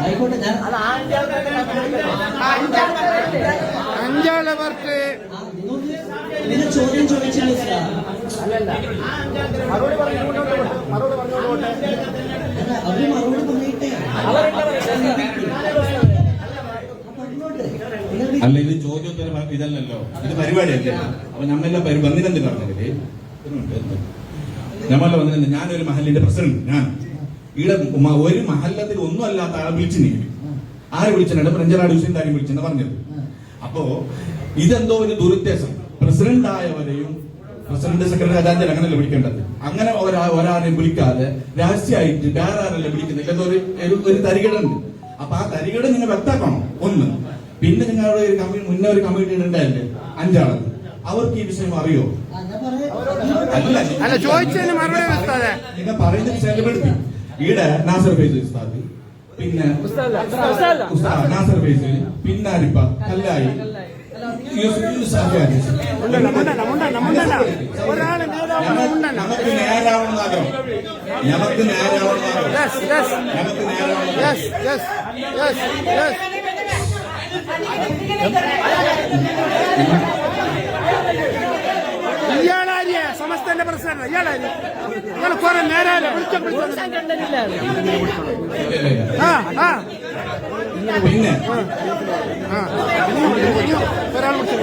ആയിക്കോട്ടെ ഞാൻ അഞ്ചാളവർക്ക് ആ, നിങ്ങൾക്ക് ഇതിന് ചോദ്യം ചോദിച്ചില്ല സാർ അല്ല അവർ മറുപടി പറഞ്ഞിട്ടേ നിങ്ങൾ അല്ല ഇത് ചോദ്യോത്തര ഭ- ഇതല്ലല്ലോ. ഇത് പരിപാടിയല്ലേ? അപ്പൊ നമ്മളെല്ലാം പരി വന്നിനെന്ത് പറഞ്ഞില്ലേ നമ്മളെല്ലാം വന്നിട്ടുണ്ട് ഞാനൊരു മഹലിന്റെ പ്രസിഡന്റ് ഞാൻ ഇവിടെ ഒരു മഹല്ലത്തിൽ ഒന്നും അല്ലാത്ത ആളെ വിളിച്ചു നീ ആരെ വിളിച്ചിട്ടുണ്ട് പ്രഞ്ചനാട് ഹുസൈൻ താരി വിളിച്ചെന്ന് പറഞ്ഞത്. അപ്പോ ഇതെന്തോ ഒരു ദുരുദ്ദേശം. പ്രസിഡന്റ് ആയവരെയും പ്രസിഡന്റ് സെക്രട്ടറി അതായത് അങ്ങനെയല്ല വിളിക്കേണ്ടത്? അങ്ങനെ ഒരാളെ ഒരാളെയും വിളിക്കാതെ രഹസ്യമായിട്ട് വേറെ ആരല്ലേ വിളിക്കുന്നില്ല എന്തോ ഒരു ഒരു- തരികടുണ്ട്. അപ്പൊ ആ തരികിട നിങ്ങൾ വ്യക്തമാക്കണം. ഒന്ന് പിന്നെ നിങ്ങളുടെ ഒരു കമ്മിറ്റി മുന്നേ ഒരു കമ്മിറ്റി ഉണ്ടായില്ലേ അഞ്ചാൾ. അവർക്ക് ഈ വിഷയം അറിയോ? അല്ല നിങ്ങൾ പറയുന്നത് ഈടെ നാസർ ഫൈസ് ഉസ്താദ് പിന്നെ ഉസ്താദ് നാസർ ഫൈസ് പിന്നാരിപ്പ കല്ലായി. നമുക്ക് യൂസുഫ് നമുക്ക് മുണ്ടണ്ട സമസ്തന്റെ പ്രസിഡന്റ് ഇയാളാരി ഇയാൾ കുറെ നേരം വിളിച്ച ആ ആ പിന്നെ ആ ഒരാൾ വിളിച്ചു